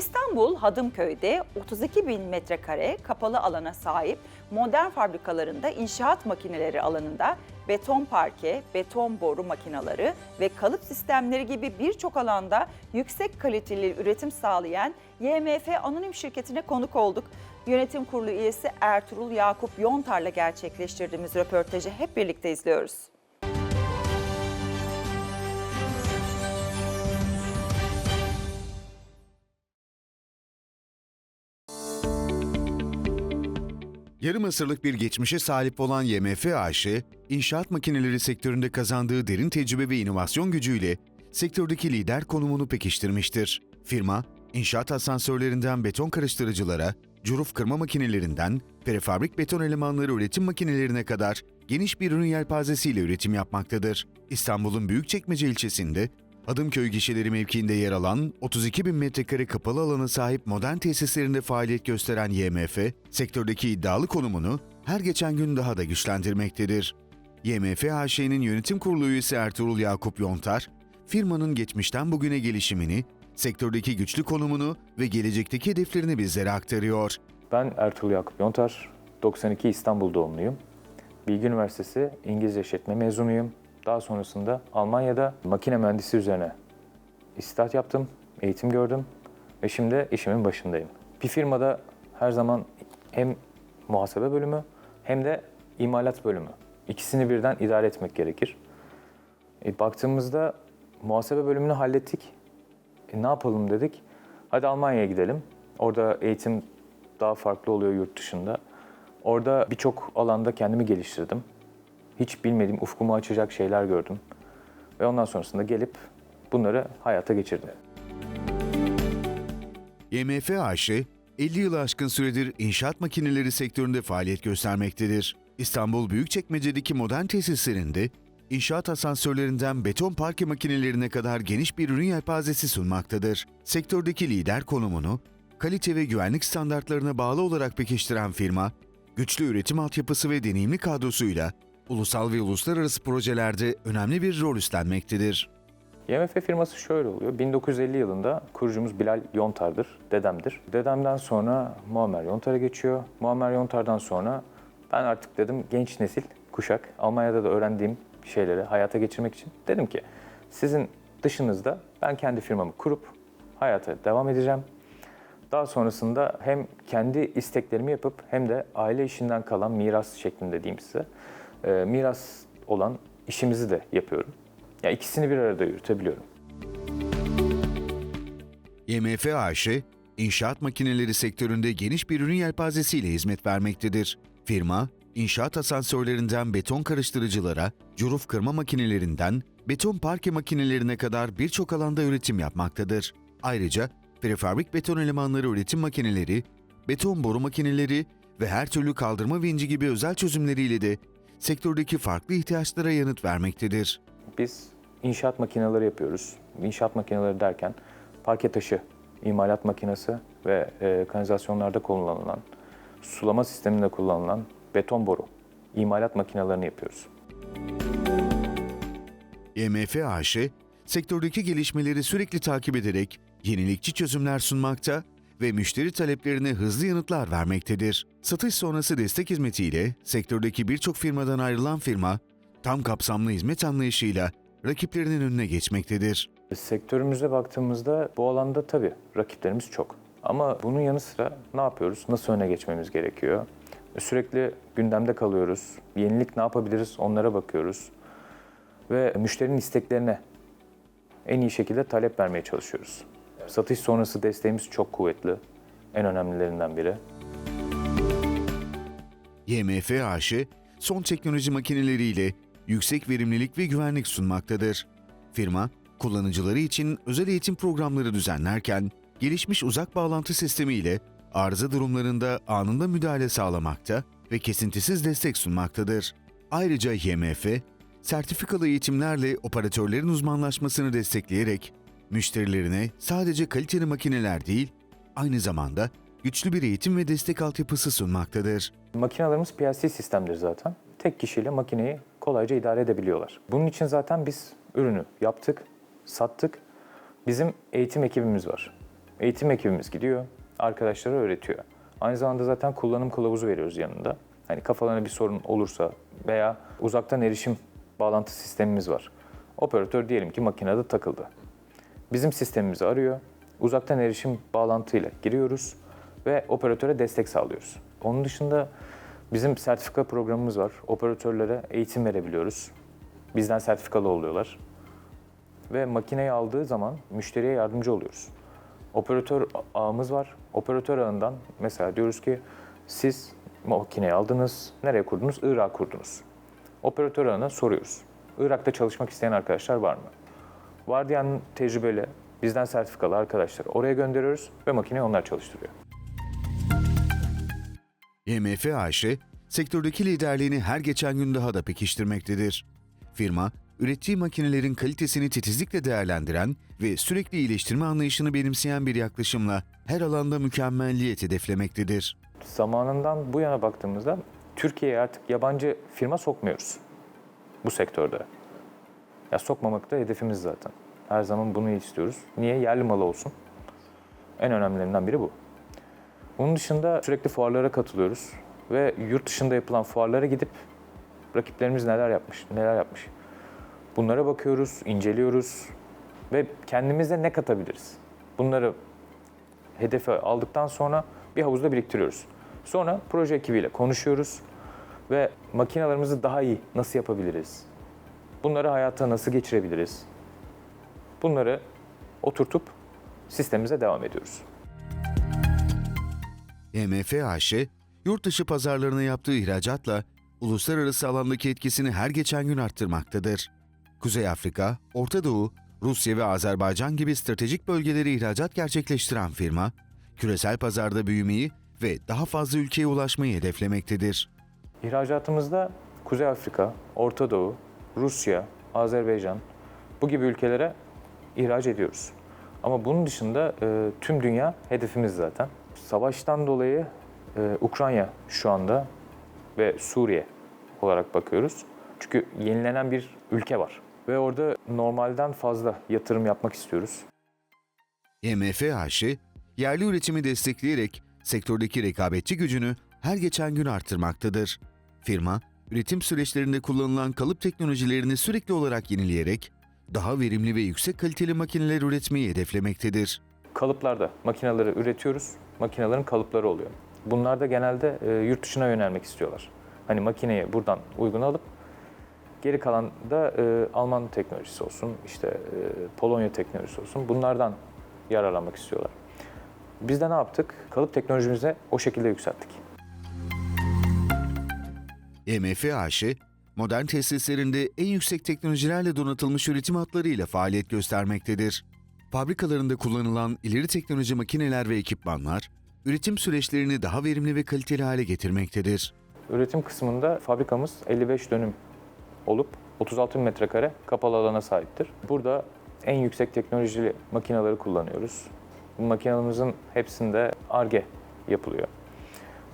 İstanbul Hadımköy'de 32 bin metrekare kapalı alana sahip modern fabrikalarında inşaat makineleri alanında beton parke, beton boru makineleri ve kalıp sistemleri gibi birçok alanda yüksek kaliteli üretim sağlayan YMF Anonim Şirketi'ne konuk olduk. Yönetim Kurulu üyesi Ertuğrul Yakup Yontar'la gerçekleştirdiğimiz röportajı hep birlikte izliyoruz. Yarım asırlık bir geçmişe sahip olan YMF AŞ, inşaat makineleri sektöründe kazandığı derin tecrübe ve inovasyon gücüyle sektördeki lider konumunu pekiştirmiştir. Firma, inşaat asansörlerinden beton karıştırıcılara, curuf kırma makinelerinden prefabrik beton elemanları üretim makinelerine kadar geniş bir ürün yelpazesiyle üretim yapmaktadır. İstanbul'un Büyükçekmece ilçesinde Hadımköy gişeleri mevkiinde yer alan 32 bin metrekare kapalı alana sahip modern tesislerinde faaliyet gösteren YMF, sektördeki iddialı konumunu her geçen gün daha da güçlendirmektedir. YMF HŞ'nin yönetim kurulu üyesi Ertuğrul Yakup Yontar, firmanın geçmişten bugüne gelişimini, sektördeki güçlü konumunu ve gelecekteki hedeflerini bizlere aktarıyor. Ben Ertuğrul Yakup Yontar, 92 İstanbul doğumluyum. Bilgi Üniversitesi İngilizce işletme mezunuyum. Daha sonrasında Almanya'da makine mühendisi üzerine istihat yaptım, eğitim gördüm ve şimdi işimin başındayım. Bir firmada her zaman hem muhasebe bölümü hem de imalat bölümü. İkisini birden idare etmek gerekir. E, baktığımızda muhasebe bölümünü hallettik. E, ne yapalım dedik. Hadi Almanya'ya gidelim. Orada eğitim daha farklı oluyor yurt dışında. Orada birçok alanda kendimi geliştirdim. Hiç bilmediğim ufkumu açacak şeyler gördüm. Ve ondan sonrasında gelip bunları hayata geçirdim. YMF AŞ, 50 yılı aşkın süredir inşaat makineleri sektöründe faaliyet göstermektedir. İstanbul Büyükçekmece'deki modern tesislerinde inşaat asansörlerinden beton parke makinelerine kadar geniş bir ürün yelpazesi sunmaktadır. Sektördeki lider konumunu kalite ve güvenlik standartlarına bağlı olarak pekiştiren firma, güçlü üretim altyapısı ve deneyimli kadrosuyla ulusal ve uluslararası projelerde önemli bir rol üstlenmektedir. YMF firması şöyle oluyor. 1950 yılında kurucumuz Bilal Yontar'dır, dedemdir. Dedemden sonra Muammer Yontar'a geçiyor. Muammer Yontar'dan sonra ben artık dedim genç nesil, kuşak, Almanya'da da öğrendiğim şeyleri hayata geçirmek için dedim ki sizin dışınızda ben kendi firmamı kurup hayata devam edeceğim. Daha sonrasında hem kendi isteklerimi yapıp hem de aile işinden kalan miras şeklinde diyeyim size. E, miras olan işimizi de yapıyorum. Ya ikisini bir arada yürütebiliyorum. YMF AŞ, inşaat makineleri sektöründe geniş bir ürün yelpazesiyle hizmet vermektedir. Firma, inşaat asansörlerinden beton karıştırıcılara, curuf kırma makinelerinden beton parke makinelerine kadar birçok alanda üretim yapmaktadır. Ayrıca prefabrik beton elemanları üretim makineleri, beton boru makineleri ve her türlü kaldırma vinci gibi özel çözümleriyle de sektördeki farklı ihtiyaçlara yanıt vermektedir. Biz inşaat makineleri yapıyoruz. İnşaat makineleri derken parke taşı, imalat makinesi ve e, kanalizasyonlarda kullanılan, sulama sisteminde kullanılan beton boru, imalat makinelerini yapıyoruz. YMF AŞ, sektördeki gelişmeleri sürekli takip ederek yenilikçi çözümler sunmakta ve müşteri taleplerine hızlı yanıtlar vermektedir. Satış sonrası destek hizmetiyle sektördeki birçok firmadan ayrılan firma, tam kapsamlı hizmet anlayışıyla rakiplerinin önüne geçmektedir. Sektörümüze baktığımızda bu alanda tabii rakiplerimiz çok. Ama bunun yanı sıra ne yapıyoruz? Nasıl öne geçmemiz gerekiyor? Sürekli gündemde kalıyoruz. Yenilik ne yapabiliriz? Onlara bakıyoruz. Ve müşterinin isteklerine en iyi şekilde talep vermeye çalışıyoruz. Satış sonrası desteğimiz çok kuvvetli. En önemlilerinden biri. YMF AŞ, son teknoloji makineleriyle yüksek verimlilik ve güvenlik sunmaktadır. Firma, kullanıcıları için özel eğitim programları düzenlerken, gelişmiş uzak bağlantı sistemiyle arıza durumlarında anında müdahale sağlamakta ve kesintisiz destek sunmaktadır. Ayrıca YMF, sertifikalı eğitimlerle operatörlerin uzmanlaşmasını destekleyerek müşterilerine sadece kaliteli makineler değil, aynı zamanda güçlü bir eğitim ve destek altyapısı sunmaktadır. Makinelerimiz PLC sistemdir zaten. Tek kişiyle makineyi kolayca idare edebiliyorlar. Bunun için zaten biz ürünü yaptık, sattık. Bizim eğitim ekibimiz var. Eğitim ekibimiz gidiyor, arkadaşlara öğretiyor. Aynı zamanda zaten kullanım kılavuzu veriyoruz yanında. Hani kafalarına bir sorun olursa veya uzaktan erişim bağlantı sistemimiz var. Operatör diyelim ki makinede takıldı. Bizim sistemimizi arıyor. Uzaktan erişim bağlantıyla giriyoruz ve operatöre destek sağlıyoruz. Onun dışında bizim sertifika programımız var. Operatörlere eğitim verebiliyoruz. Bizden sertifikalı oluyorlar. Ve makineyi aldığı zaman müşteriye yardımcı oluyoruz. Operatör ağımız var. Operatör ağından mesela diyoruz ki siz makineyi aldınız, nereye kurdunuz? Irak'a kurdunuz. Operatör ağına soruyoruz. Irak'ta çalışmak isteyen arkadaşlar var mı? Var diyen tecrübeli, bizden sertifikalı arkadaşlar oraya gönderiyoruz ve makineyi onlar çalıştırıyor. YMF AŞ, sektördeki liderliğini her geçen gün daha da pekiştirmektedir. Firma, ürettiği makinelerin kalitesini titizlikle değerlendiren ve sürekli iyileştirme anlayışını benimseyen bir yaklaşımla her alanda mükemmelliyet hedeflemektedir. Zamanından bu yana baktığımızda Türkiye'ye artık yabancı firma sokmuyoruz bu sektörde. Ya sokmamak da hedefimiz zaten. Her zaman bunu istiyoruz. Niye? Yerli malı olsun. En önemlilerinden biri bu. Bunun dışında sürekli fuarlara katılıyoruz ve yurt dışında yapılan fuarlara gidip rakiplerimiz neler yapmış, neler yapmış. Bunlara bakıyoruz, inceliyoruz ve kendimize ne katabiliriz? Bunları hedefe aldıktan sonra bir havuzda biriktiriyoruz. Sonra proje ekibiyle konuşuyoruz ve makinalarımızı daha iyi nasıl yapabiliriz? Bunları hayata nasıl geçirebiliriz? Bunları oturtup sistemimize devam ediyoruz. YMF AŞ, yurt dışı pazarlarına yaptığı ihracatla uluslararası alandaki etkisini her geçen gün arttırmaktadır. Kuzey Afrika, Orta Doğu, Rusya ve Azerbaycan gibi stratejik bölgelere ihracat gerçekleştiren firma, küresel pazarda büyümeyi ve daha fazla ülkeye ulaşmayı hedeflemektedir. İhracatımızda Kuzey Afrika, Orta Doğu, Rusya, Azerbaycan bu gibi ülkelere ihraç ediyoruz. Ama bunun dışında e, tüm dünya hedefimiz zaten. Savaştan dolayı e, Ukrayna şu anda ve Suriye olarak bakıyoruz. Çünkü yenilenen bir ülke var ve orada normalden fazla yatırım yapmak istiyoruz. YMF AŞ, yerli üretimi destekleyerek sektördeki rekabetçi gücünü her geçen gün arttırmaktadır. Firma, üretim süreçlerinde kullanılan kalıp teknolojilerini sürekli olarak yenileyerek daha verimli ve yüksek kaliteli makineler üretmeyi hedeflemektedir. Kalıplarda makineleri üretiyoruz. Makinelerin kalıpları oluyor. Bunlar da genelde e, yurt dışına yönelmek istiyorlar. Hani makineyi buradan uygun alıp geri kalan da e, Alman teknolojisi olsun, işte e, Polonya teknolojisi olsun. Bunlardan yararlanmak istiyorlar. Biz de ne yaptık? Kalıp teknolojimizi o şekilde yükselttik. YMF AŞ, modern tesislerinde en yüksek teknolojilerle donatılmış üretim hatlarıyla faaliyet göstermektedir. Fabrikalarında kullanılan ileri teknoloji makineler ve ekipmanlar, üretim süreçlerini daha verimli ve kaliteli hale getirmektedir. Üretim kısmında fabrikamız 55 dönüm olup 36 bin metrekare kapalı alana sahiptir. Burada en yüksek teknolojili makineleri kullanıyoruz. Bu makinelerimizin hepsinde ARGE yapılıyor.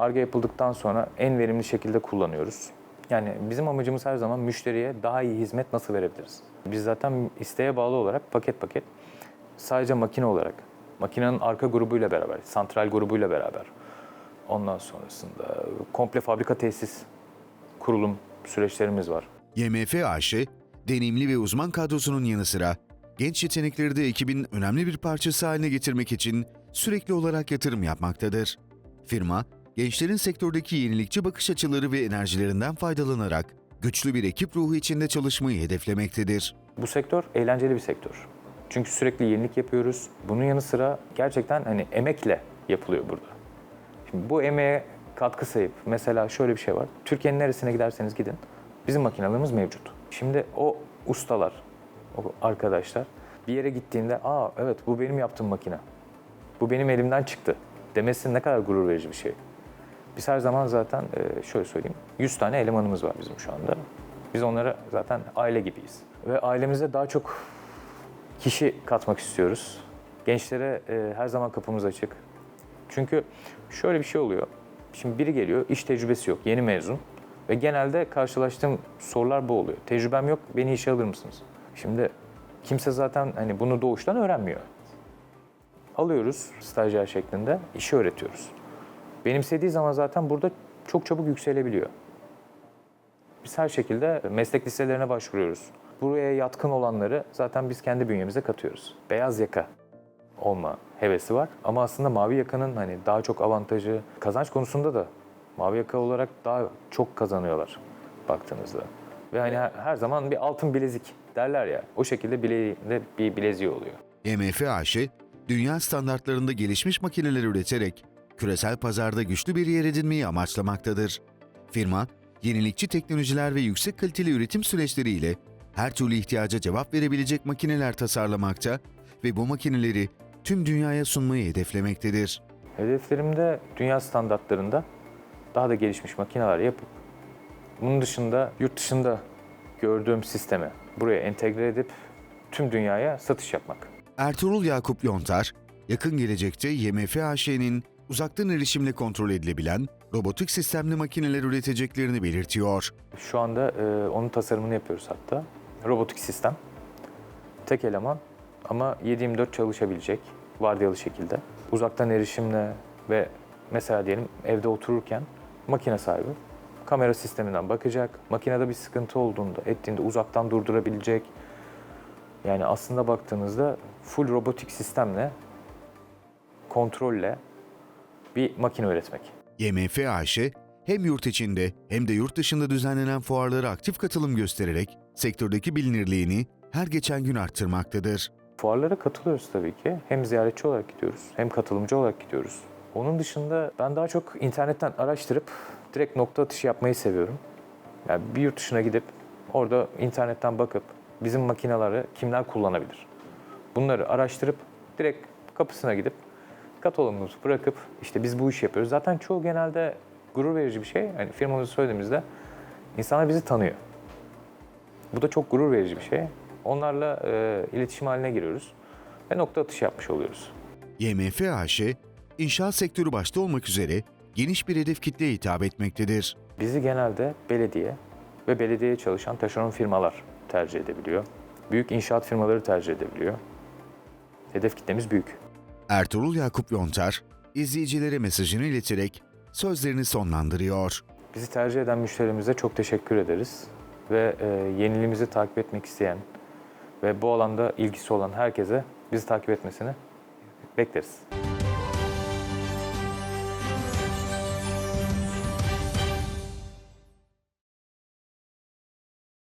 ARGE yapıldıktan sonra en verimli şekilde kullanıyoruz. Yani bizim amacımız her zaman müşteriye daha iyi hizmet nasıl verebiliriz? Biz zaten isteğe bağlı olarak paket paket sadece makine olarak, makinenin arka grubuyla beraber, santral grubuyla beraber, ondan sonrasında komple fabrika tesis kurulum süreçlerimiz var. YMF AŞ, deneyimli ve uzman kadrosunun yanı sıra genç yetenekleri de ekibin önemli bir parçası haline getirmek için sürekli olarak yatırım yapmaktadır. Firma, gençlerin sektördeki yenilikçi bakış açıları ve enerjilerinden faydalanarak güçlü bir ekip ruhu içinde çalışmayı hedeflemektedir. Bu sektör eğlenceli bir sektör. Çünkü sürekli yenilik yapıyoruz. Bunun yanı sıra gerçekten hani emekle yapılıyor burada. Şimdi bu emeğe katkı sayıp mesela şöyle bir şey var. Türkiye'nin neresine giderseniz gidin bizim makinelerimiz mevcut. Şimdi o ustalar, o arkadaşlar bir yere gittiğinde aa evet bu benim yaptığım makine. Bu benim elimden çıktı demesi ne kadar gurur verici bir şey. Biz her zaman zaten e, şöyle söyleyeyim 100 tane elemanımız var bizim şu anda. Biz onlara zaten aile gibiyiz. Ve ailemize daha çok kişi katmak istiyoruz. Gençlere e, her zaman kapımız açık. Çünkü şöyle bir şey oluyor. Şimdi biri geliyor, iş tecrübesi yok, yeni mezun. Ve genelde karşılaştığım sorular bu oluyor. Tecrübem yok, beni işe alır mısınız? Şimdi kimse zaten hani bunu doğuştan öğrenmiyor. alıyoruz stajyer şeklinde, işi öğretiyoruz. Benimsediği zaman zaten burada çok çabuk yükselebiliyor. Biz her şekilde meslek liselerine başvuruyoruz. Buraya yatkın olanları zaten biz kendi bünyemize katıyoruz. Beyaz yaka olma hevesi var ama aslında mavi yakanın hani daha çok avantajı kazanç konusunda da mavi yaka olarak daha çok kazanıyorlar baktığınızda. Ve hani her- zaman bir altın bilezik derler ya. O şekilde bileğinde bir bileziği oluyor. YMF AŞ, dünya standartlarında gelişmiş makineler üreterek küresel pazarda güçlü bir yer edinmeyi amaçlamaktadır. Firma, yenilikçi teknolojiler ve yüksek kaliteli üretim süreçleriyle her türlü ihtiyaca cevap verebilecek makineler tasarlamakta ve bu makineleri tüm dünyaya sunmayı hedeflemektedir. Hedeflerimde dünya standartlarında daha da gelişmiş makineler yapıp bunun dışında yurt dışında gördüğüm sisteme buraya entegre edip tüm dünyaya satış yapmak. Ertuğrul Yakup Yontar, yakın gelecekte YMF AŞ'nin uzaktan erişimle kontrol edilebilen robotik sistemli makineler üreteceklerini belirtiyor. Şu anda e, onun tasarımını yapıyoruz hatta. Robotik sistem. Tek eleman ama 7-24 çalışabilecek vardiyalı şekilde. Uzaktan erişimle ve mesela diyelim evde otururken makine sahibi kamera sisteminden bakacak. Makinede bir sıkıntı olduğunda, ettiğinde uzaktan durdurabilecek. Yani aslında baktığınızda full robotik sistemle, kontrolle bir makine üretmek. YMF AŞ, hem yurt içinde hem de yurt dışında düzenlenen fuarlara aktif katılım göstererek sektördeki bilinirliğini her geçen gün arttırmaktadır. Fuarlara katılıyoruz tabii ki. Hem ziyaretçi olarak gidiyoruz hem katılımcı olarak gidiyoruz. Onun dışında ben daha çok internetten araştırıp direkt nokta atışı yapmayı seviyorum. Yani bir yurt dışına gidip orada internetten bakıp bizim makineleri kimler kullanabilir? Bunları araştırıp direkt kapısına gidip kataloğumuzu bırakıp işte biz bu işi yapıyoruz. Zaten çoğu genelde gurur verici bir şey. Hani firmamızı söylediğimizde insanlar bizi tanıyor. Bu da çok gurur verici bir şey. Onlarla e, iletişim haline giriyoruz ve nokta atışı yapmış oluyoruz. YMF AŞ, inşaat sektörü başta olmak üzere geniş bir hedef kitleye hitap etmektedir. Bizi genelde belediye ve belediyeye çalışan taşeron firmalar tercih edebiliyor. Büyük inşaat firmaları tercih edebiliyor. Hedef kitlemiz büyük. Ertuğrul Yakup Yontar, izleyicilere mesajını ileterek sözlerini sonlandırıyor. Bizi tercih eden müşterimize çok teşekkür ederiz. Ve e, yeniliğimizi takip etmek isteyen ve bu alanda ilgisi olan herkese bizi takip etmesini bekleriz.